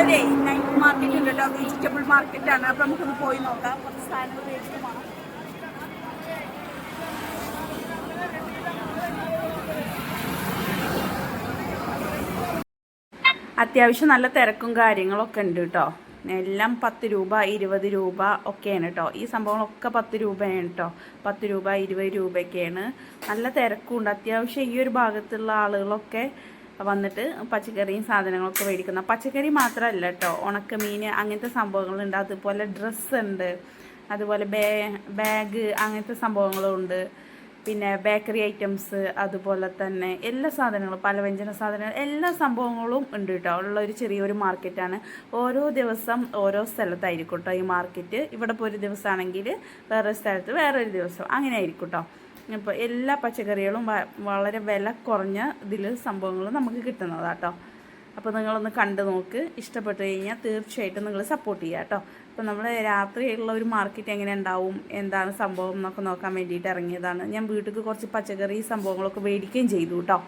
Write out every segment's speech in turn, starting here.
ഇവിടെ night market ഉണ്ട് കേട്ടോ വെജിറ്റബിൾ മാർക്കറ്റ് ആണ്. അപ്പൊ നമുക്കൊന്ന് പോയി നോക്കാം. കുറച്ച് സാധനങ്ങൾ മേടിച്ചിട്ട് പോകാം അത്യാവശ്യം നല്ല തിരക്കും കാര്യങ്ങളൊക്കെ ഉണ്ട് കേട്ടോ എല്ലാം പത്ത് രൂപ ഇരുപത് രൂപ ഒക്കെയാണ് കേട്ടോ ഈ സംഭവങ്ങളൊക്കെ പത്ത് രൂപയാണ് കേട്ടോ പത്ത് രൂപ ഇരുപത് രൂപയൊക്കെയാണ്. നല്ല തിരക്കുണ്ട്. അത്യാവശ്യം ഈ ഒരു ഭാഗത്തുള്ള ആളുകളൊക്കെ വന്നിട്ട് പച്ചക്കറിയും സാധനങ്ങളൊക്കെ മേടിക്കുന്ന. പച്ചക്കറി മാത്രമല്ല കേട്ടോ ഉണക്കമീൻ അങ്ങനത്തെ സംഭവങ്ങളുണ്ട്. അതുപോലെ ഡ്രസ്സ് ഉണ്ട്. അതുപോലെ ബേ ബാഗ് അങ്ങനത്തെ സംഭവങ്ങളും ഉണ്ട് പിന്നെ ബേക്കറി ഐറ്റംസ് അതുപോലെ തന്നെ എല്ലാ സാധനങ്ങളും പലവ്യഞ്ജന സാധനങ്ങൾ എല്ലാ സംഭവങ്ങളും ഉണ്ട് കേട്ടോ ഉള്ള ഒരു ചെറിയൊരു മാർക്കറ്റാണ്. ഓരോ ദിവസം ഓരോ സ്ഥലത്തായിരിക്കും കേട്ടോ ഈ മാർക്കറ്റ്. ഇവിടെ ഇപ്പോൾ ഒരു ദിവസമാണെങ്കിൽ വേറൊരു സ്ഥലത്ത് വേറൊരു ദിവസം. അങ്ങനെ ആയിരിക്കും കേട്ടോ ഇപ്പോൾ എല്ലാ പച്ചക്കറികളും വളരെ വില കുറഞ്ഞ ഇതിൽ സംഭവങ്ങൾ നമുക്ക് കിട്ടുന്നതാണ് കേട്ടോ അപ്പോൾ നിങ്ങളൊന്ന് കണ്ടു നോക്ക്. ഇഷ്ടപ്പെട്ടു കഴിഞ്ഞാൽ തീർച്ചയായിട്ടും നിങ്ങൾ സപ്പോർട്ട് ചെയ്യുക കേട്ടോ അപ്പോൾ നമ്മൾ രാത്രിയുള്ള ഒരു മാർക്കറ്റ് എങ്ങനെ ഉണ്ടാവും എന്താണ് സംഭവം എന്നൊക്കെ നോക്കാൻ വേണ്ടിയിട്ട് ഇറങ്ങിയതാണ് ഞാൻ വീട്ടിൽ കുറച്ച് പച്ചക്കറി സംഭവങ്ങളൊക്കെ മേടിക്കുകയും ചെയ്തു കേട്ടോ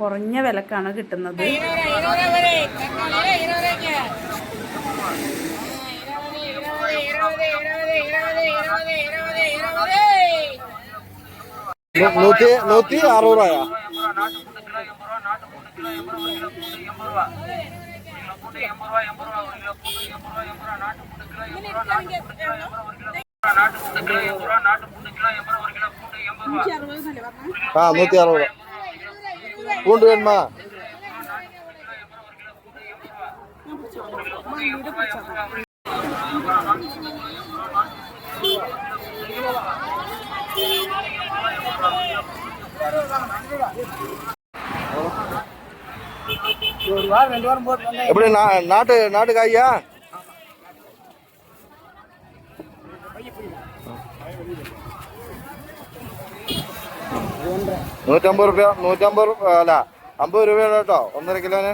കുറഞ്ഞ വിലക്കാണ് കിട്ടുന്നത്. നൂറ്റി നൂറ്റി അറുപത് രൂപയാ ആ നൂറ്റി അറുപത് പൂണ്ട് വേണമാ எப்படி நா- நாட்டு நாட்டு காயா നൂറ്റമ്പത് റുപ്യ നൂറ്റമ്പത് റുപ്യ അല്ല അമ്പത് രൂപയാണ് കേട്ടോ ഒന്നര കിലോന്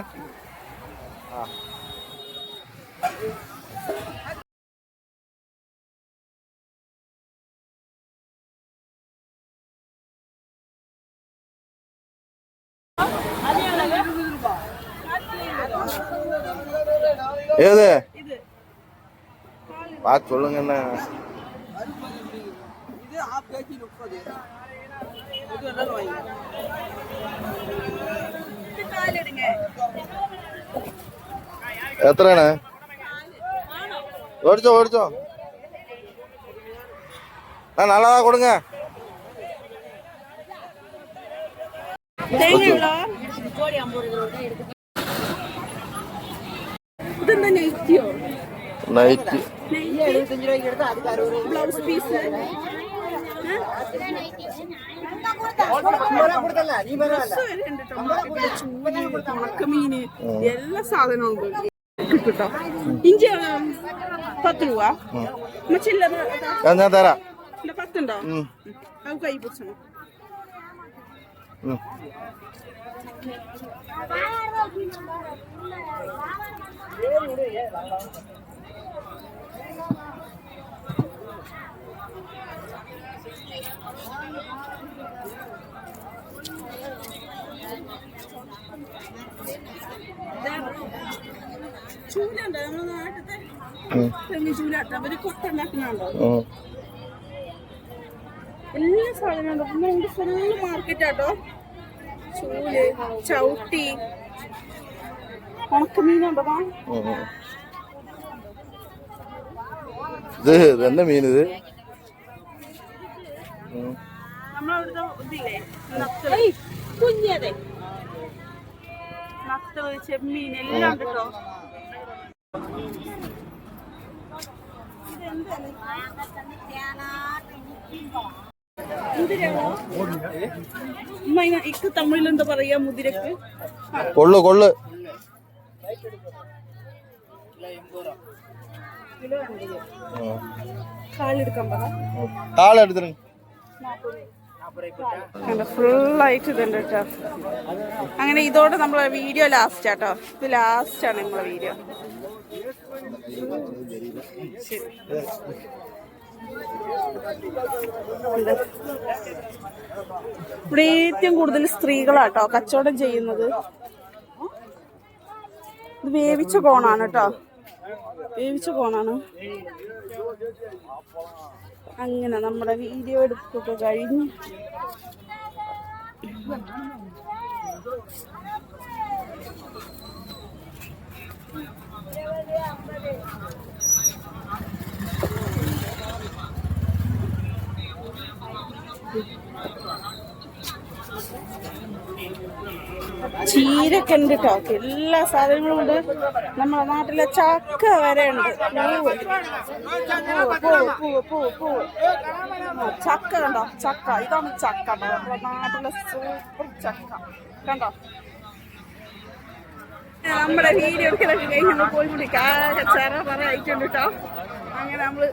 ആ ஏது பார்த்து சொல்லுங்க என்ன? எத்தனை ஓடிச்சோம் ஓடிச்சோம் நான் நல்லா தான் கொடுங்க ഇതെന്താ നൈറ്റിയോ നൈറ്റ്. Blouse piece. ഉണക്കമീന്. എല്ലാ സാധനവും ഉണ്ട്. കിട്ടോ ഇഞ്ചി? പത്ത് രൂപ. ചില്ലറ പത്തുണ്ടോ? അത് കൈ പിടിച്ചോ. చూడండి చూడండి కొట్టండి అక్కడ എല്ലാ സാധനവും ഉണ്ട്. ഫുള്ള് മാർക്കറ്റാട്ടോ ചൂൽ ചവിട്ടി. ഉണക്കമീനുണ്ടോ. ഇത് എന്നെ മീൻ ഇത്? കുഞ്ഞതെ. ചെമ്മീൻ എല്ലാം കേട്ടോ ഇക്ക് തമിഴിൽ എന്താ പറയാ മുതിരക്ക്? കൊള്ളു കൊള്ളു. ഉം. കാലെടുക്കാൻ പറ കാളെടുത്തിരുന്നു ഫുള്ളായിട്ട് ഇതുണ്ട് കേട്ടോ. അങ്ങനെ ഇതോടെ നമ്മളെ വീഡിയോ ലാസ്റ്റ് ആട്ടോ. ഇത് ലാസ്റ്റ് ആണ് നമ്മളെ വീഡിയോ. ശരി. ഇവിടെ ഏറ്റവും കൂടുതൽ സ്ത്രീകളാട്ടോ കച്ചവടം ചെയ്യുന്നത്. ഇത് വേവിച്ച കോണാണ് കേട്ടോ. വേവിച്ച കോണാണ്. അങ്ങനെ നമ്മുടെ വീഡിയോ എടുപ്പൊക്കെ കഴിഞ്ഞ്. ചീരൊക്കെ ഉണ്ട് കേട്ടോ എല്ലാ സാധനങ്ങളും ഉണ്ട്. നമ്മുടെ നാട്ടിലെ ചക്ക വരെ ഉണ്ട്. ചക്ക കണ്ടോ? ചക്ക. ഇതാണ് ചക്ക. നമ്മളെ നാട്ടിലെ സൂപ്പർ ചക്ക. കണ്ടോ? നമ്മുടെ വീഡിയോ എടുക്കലൊക്കെ കഴിഞ്ഞ് നമ്മൾ പോയി കൂടി ആകെ ചെറ പറ ആയിട്ടുണ്ട് കേട്ടോ അങ്ങനെ നമ്മൾ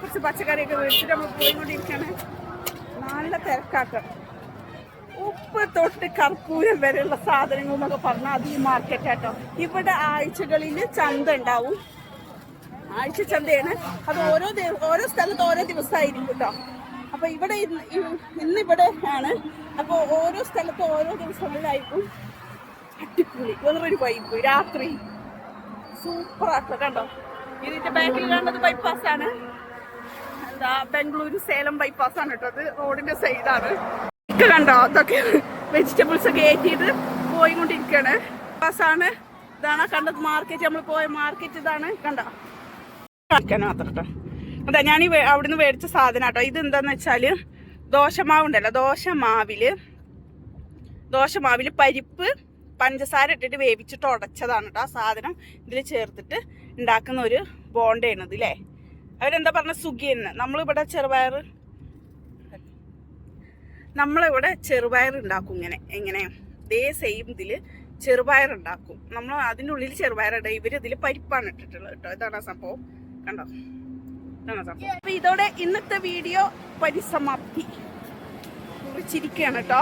കുറച്ച് പച്ചക്കറിയൊക്കെ വെച്ചിട്ട് നമ്മൾ പോയി കൊണ്ടിരിക്കാണ് നല്ല തിരക്കാക്ക. ഉപ്പ് തൊട്ട് കർപ്പൂരം വരെയുള്ള സാധനങ്ങൾ എന്നൊക്കെ പറഞ്ഞാൽ അത് മാർക്കറ്റ് ആട്ടോ. ഇവിടെ ആഴ്ചകളിൽ ചന്ത ഉണ്ടാവും. ആഴ്ച ചന്തയാണ്. അത് ഓരോ ഓരോ സ്ഥലത്ത് ഓരോ ദിവസമായിരിക്കും കേട്ടോ. അപ്പൊ ഇവിടെ ഇന്ന് ഇവിടെ ആണ്. അപ്പൊ ഓരോ സ്ഥലത്ത് ഓരോ ദിവസങ്ങളിലായിരിക്കും അടിപൊളി. വേറൊരു വൈബ് രാത്രി. സൂപ്പർ ആട്ടോ കണ്ടോ? ഇതിന്റെ ബാക്കിൽ കാണുന്നത് ബൈപ്പാസ് ആണ്. ബാംഗ്ലൂരു സേലം ബൈപ്പാസ് ആണ് കേട്ടോ അത്. റോഡിന്റെ സൈഡാണ് കണ്ടോ? അതൊക്കെ വെജിറ്റബിൾസ് ഒക്കെ ഏറ്റിട്ട് പോയിക്കൊണ്ടിരിക്കുകയാണ് ബസ്സാണ് ഇതാണ് കണ്ടത് മാർക്കറ്റ് നമ്മൾ പോയ മാർക്കറ്റ് ഇതാണ്. കണ്ടോ? കാണിക്കാൻ അതാ ഞാൻ ഈ അവിടുന്ന് മേടിച്ച സാധനം കേട്ടോ. ഇത് എന്താന്ന് വെച്ചാൽ ദോശമാവ് ഉണ്ടല്ലോ. ദോശമാവിൽ ദോശമാവിൽ പരിപ്പ് പഞ്ചസാര ഇട്ടിട്ട് വേവിച്ചിട്ട് ഉടച്ചതാണ് കേട്ടോ ആ സാധനം. ഇതിൽ ചേർത്തിട്ട് ഉണ്ടാക്കുന്ന ഒരു ബോണ്ടയാണ് ഇത് അല്ലേ അവരെന്താ പറഞ്ഞ? സുഖി സുഖിയെന്ന്. നമ്മളിവിടെ ചെറുപയർ നമ്മളിവിടെ ചെറുപയർ ഉണ്ടാക്കും ഇങ്ങനെ. എങ്ങനെ? ഇതേ സെയിം ഇതിൽ ചെറുപയർ ഉണ്ടാക്കും നമ്മൾ അതിന്റെ ഉള്ളിൽ ചെറുപയർ ഇടുക ഇവർ ഇതിൽ പരിപ്പാണ് ഇട്ടിട്ടുള്ളത് കേട്ടോ. ഇതാണ് സംഭവം. കണ്ടോ? ഇതാണ് സംഭവം. അപ്പൊ ഇതോടെ ഇന്നത്തെ വീഡിയോ പരിസമാപ്തി. കുറിച്ചിരിക്കുകയാണ് കേട്ടോ.